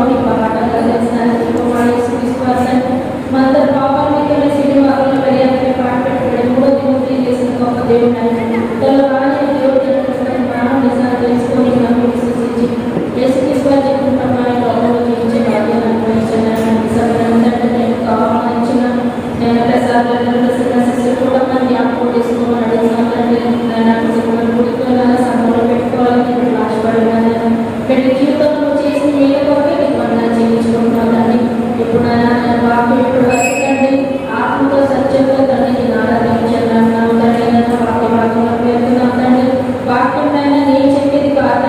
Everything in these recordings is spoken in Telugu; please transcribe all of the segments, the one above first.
económico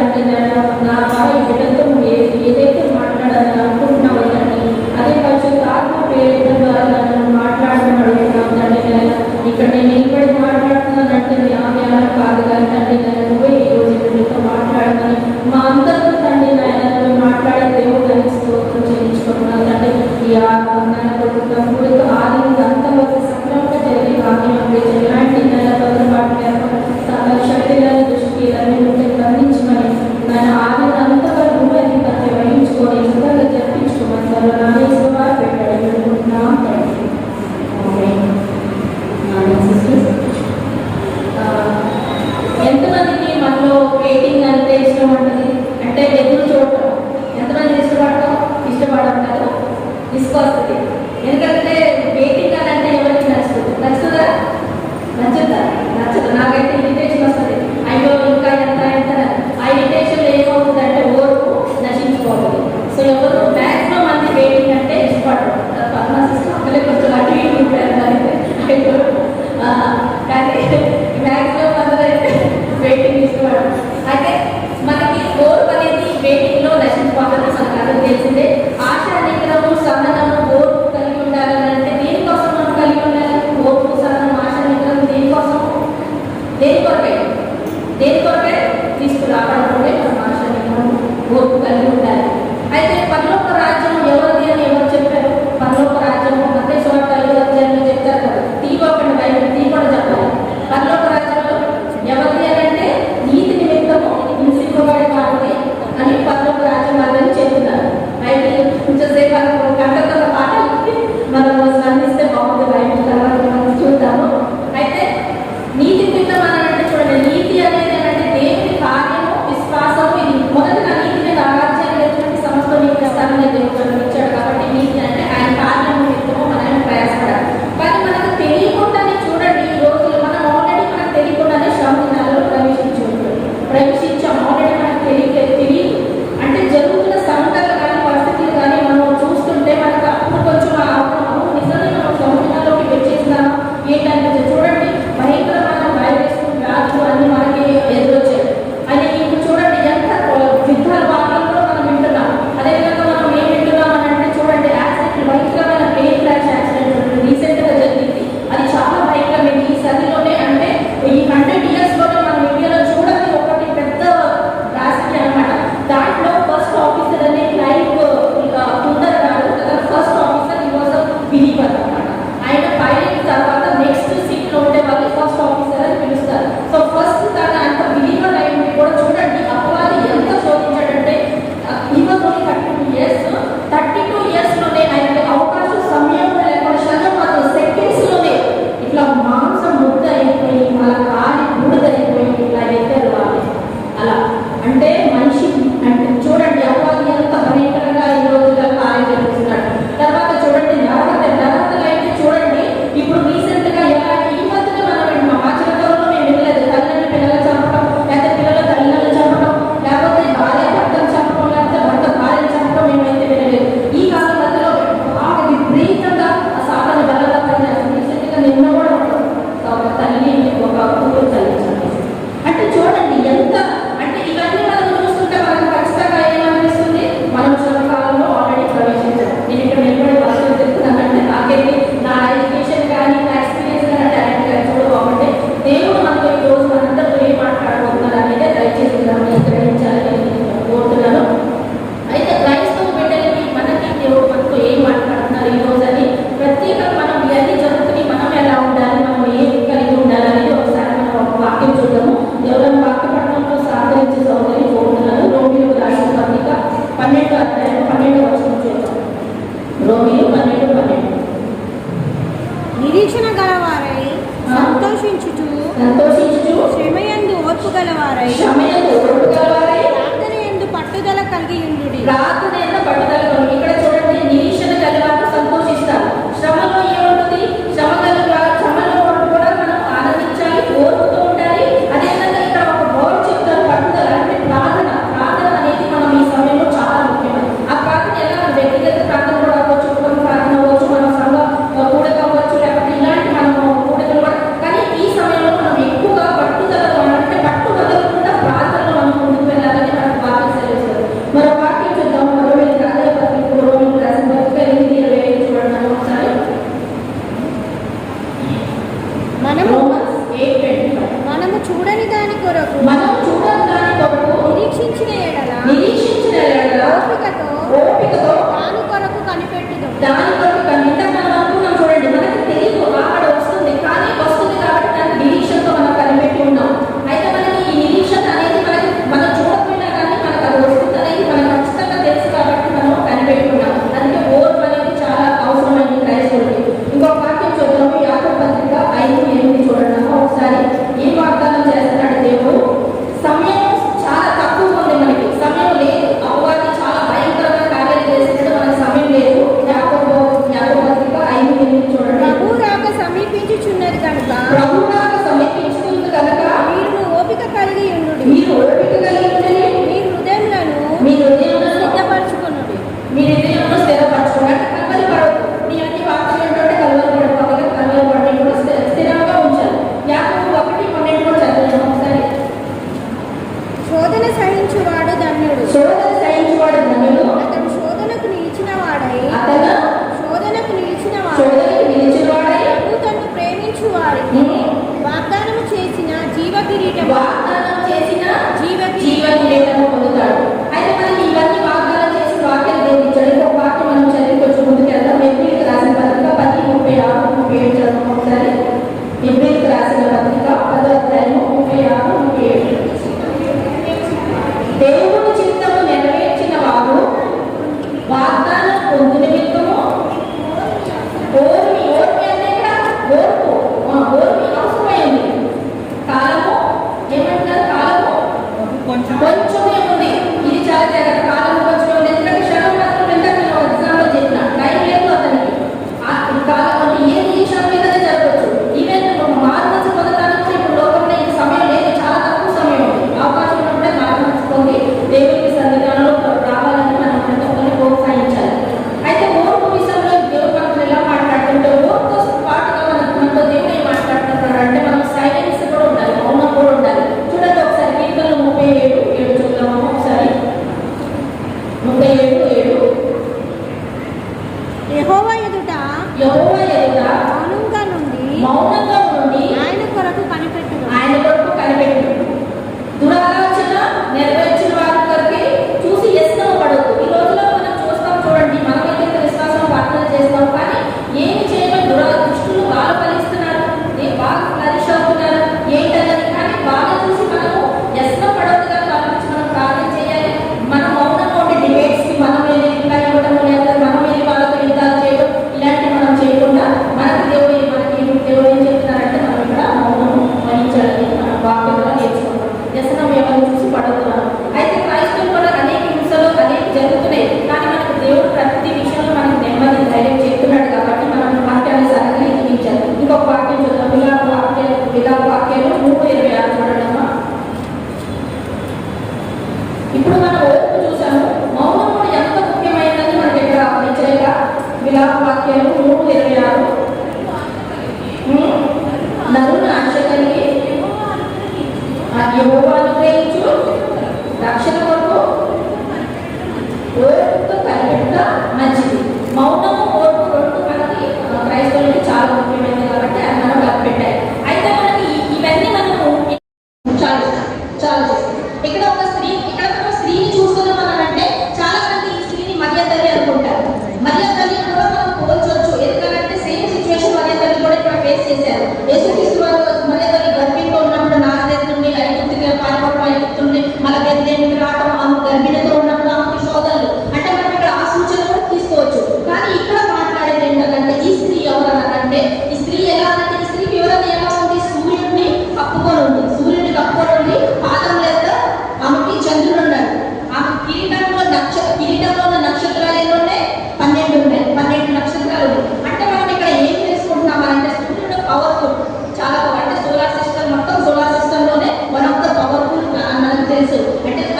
terminar 없는 것 అంటే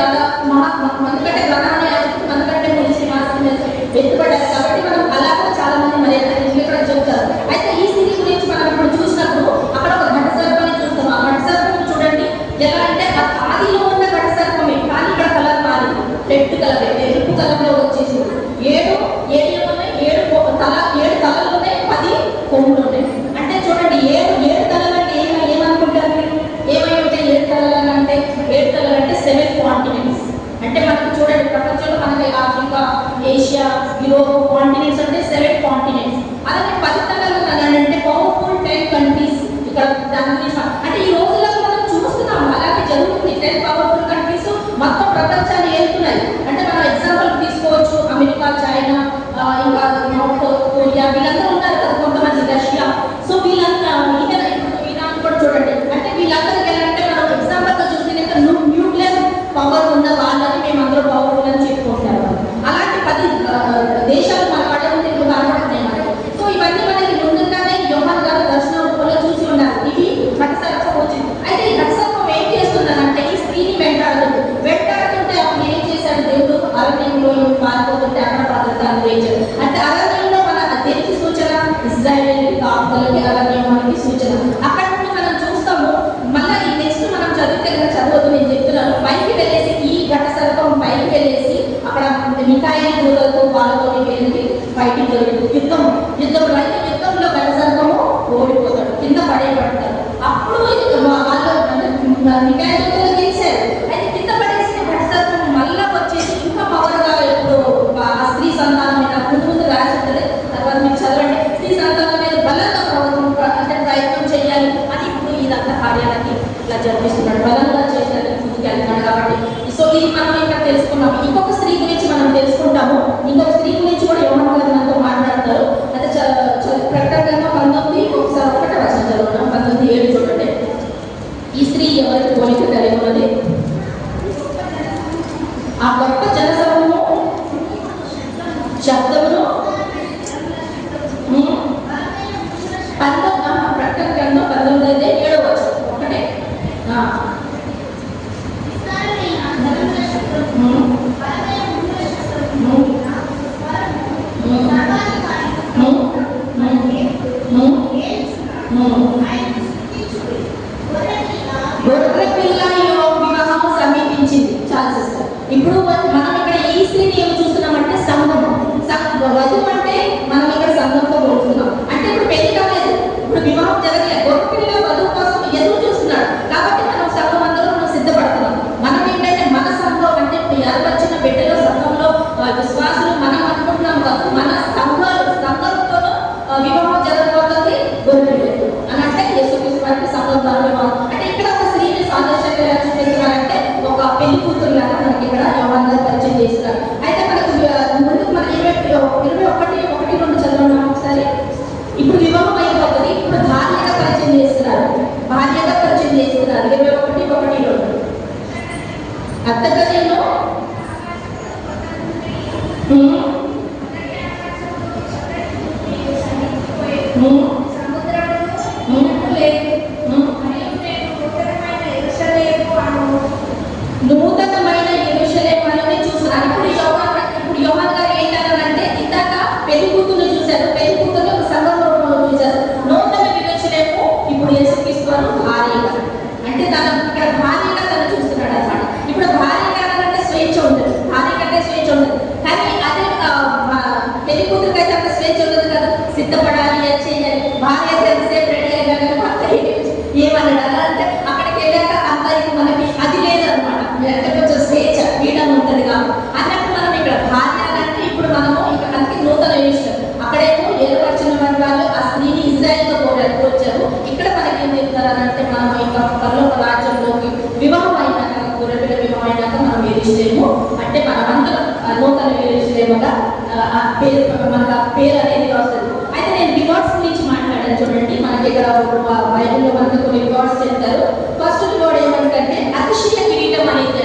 గణ మనకంటే గణాన్ని మనకంటే ముందు శ్రీనివాసం వెతుపడ్డారు కాబట్టి మనం అలా చాలా మంది మర్యాద Dios మొదలైన అలాగే సూచన. అక్కడ నుండి మనం చూస్తాము మళ్ళీ ఈ టెక్స్ట్ మనం చదివితే కదా చదవద్దు నేను చెప్తున్నాను. పైకి వెళ్ళేసి ఈ ఘట సర్పం పైకి వెళ్ళేసి అక్కడ మిఠాయి దూరలతో వాళ్ళతో వెళ్ళి బయటికి దొరికి స్త్రీని ఏమి చూస్తున్నామంటే సంగమం వధువు అంటే మనం あったかねの？うん？నూతన విలేజ్ అనమాట పేరు మనకు ఆ పేరు అనేది వస్తుంది అయితే నేను రికార్డ్స్ గురించి మాట్లాడాను చూడండి. మనకి దగ్గర బైబిల్లో మనకు కొన్ని రికార్డ్స్ చెప్తారు. ఫస్ట్ రికార్డ్ ఏమంటే అతిశయ కిరీటం అనేది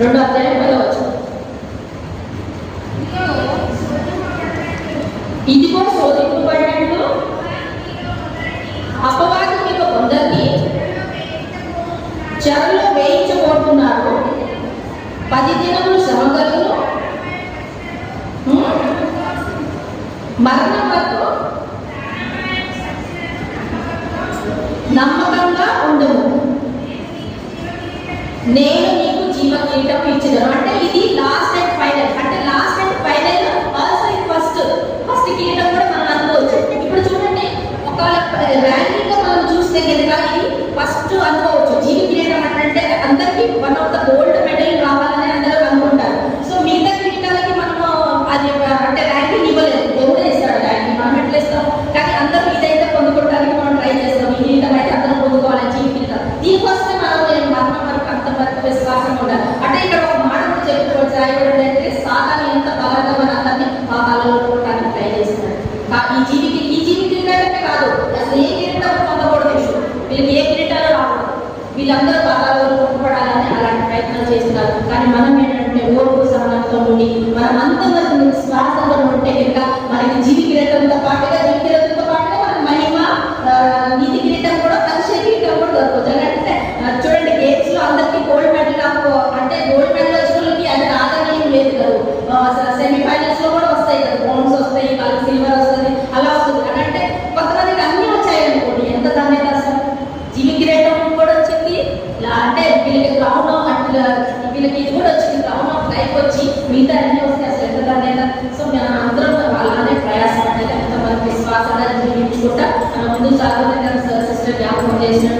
remember, not we భాగాల్లో కొట్టుకోవడాలని అలాంటి ప్రయత్నాలు చేస్తున్నారు. కానీ మనం ఏంటంటే ఓర్పు సహనంతో ఉండి మనం అంతగా శ్వాసగా ఉంటే కనుక మనకి జీవితంతో పాటుగా జీవితం వచ్చి మిగతా అన్ని వస్తే అసలు ఎంత దండైనా సో మేము అందరం అలానే ప్రయాస పడాలి అంత మన విశ్వాసాన్ని జీవించుకుంటా మన ముందు సాగుతున్న సిస్టర్ జ్ఞాపకం చేసినట్టు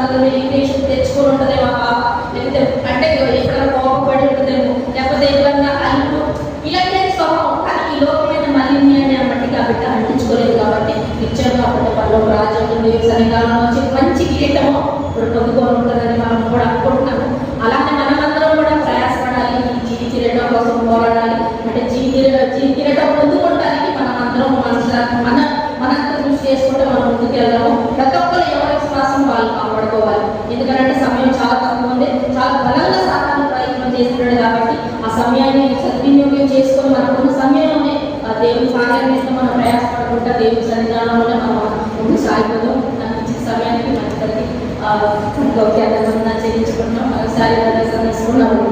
సందర్భంలో ఇరిటేషన్ తెచ్చుకొని ఉంటుందేమో ఆ పాప. లేకపోతే అంటే ఎక్కడ కోపపడి ఉంటుందేమో. లేకపోతే ఏదన్నా అల్లు ఇలాంటి స్వభావం. కానీ ఈ లోకమైన మలిన్యాన్ని ఆ మట్టి కాబట్టి అంటించుకోలేదు కాబట్టి నిత్యంగా అప్పటి పనులు రాజ్యంలో సన్నిధానం వచ్చి మంచి కిరీటము ఇప్పుడు పొందుకొని ఉంటుందని మనం కూడా అనుకుంటున్నాము. అలానే మనమందరం కూడా ప్రయాసపడాలి జీవి తిరగడం కోసం పోరాడాలి. అంటే జీవి జీవి తిరగడం పొందుకోవడానికి మనం అందరం మన మన మన కృషి చేసుకుంటే మనం ముందుకెళ్దాము. గతం పడుకోవాలి ఎందుకంటే సమయం చాలా తక్కువ ఉంది. చాలా బలంగా సాధారణ ప్రయత్నం చేస్తున్నాడు కాబట్టి ఆ సమయాన్ని సద్వినియోగం చేసుకొని మనకున్న సమయంలోనే దేవుని సాధన చేస్తే మనం ప్రయాసపడకుండా దేవుని సన్నిధానంలోనే మనం ముందు సాగిపోదాం. నాకు ఇచ్చిన సమయానికి మంచి తల్లి చెల్లించుకున్నాం ఒకసారి సందర్శించుకున్నాము